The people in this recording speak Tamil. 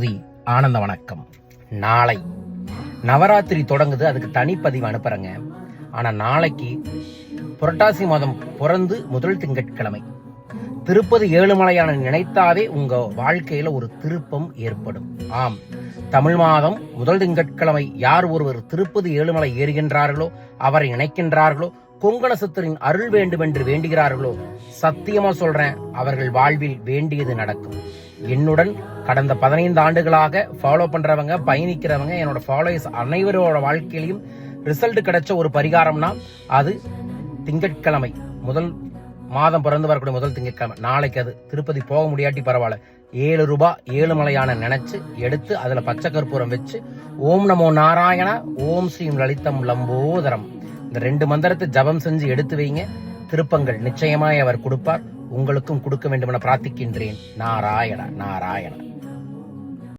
ஸ்ரீ ஆனந்த வணக்கம். நாளை. நவராத்திரி தொடங்குது அதுக்கு தனிப்பதிவு அனுப்புறேங்க. ஆனா நாளைக்கு புரட்டாசி மாதம் பிறந்து முதல் திங்கட்கிழமை. திருப்பதி ஏழுமலையான நினைத்தாவே உங்க வாழ்க்கையில ஒரு திருப்பம் ஏற்படும். ஆம் தமிழ் மாதம் முதல் திங்கட்கிழமை யார் ஒருவர் திருப்பதி ஏழுமலை ஏறுகின்றார்களோ அவரை நினைக்கின்றார்களோ கொங்கணசத்தரின் அருள் வேண்டும் என்று வேண்டுகிறார்களோ சத்தியமா சொல்றேன் அவர்கள் வாழ்வில் வேண்டியது நடக்கும். என்னுடன் கடந்த பதினைந்து ஆண்டுகளாக ஃபாலோ பண்றவங்க பயணிக்கிறவங்க என்னோட ஃபாலோயர்ஸ் அனைவரோட வாழ்க்கையிலையும் ரிசல்ட் கிடைச்ச ஒரு பரிகாரம்னா அது திங்கட்கிழமை. முதல் மாதம் பிறந்து வரக்கூடிய முதல் திங்கட்கிழமை. நாளைக்கு அது திருப்பதி போக முடியாட்டி பரவாயில்ல. ஏழு ரூபாய் ஏழு மலையான நினைச்சு எடுத்து அதுல பச்சை கற்பூரம் வச்சு ஓம் நமோ நாராயண ஓம் ஸ்ரீம் லலிதம் லம்போதரம். இந்த ரெண்டு மந்திரத்தை ஜபம் செஞ்சு எடுத்து வைங்க. திருப்பங்கள் நிச்சயமாய் அவர் கொடுப்பார். உங்களுக்கும் கொடுக்க வேண்டும் என பிரார்த்திக்கின்றேன். நாராயண நாராயண.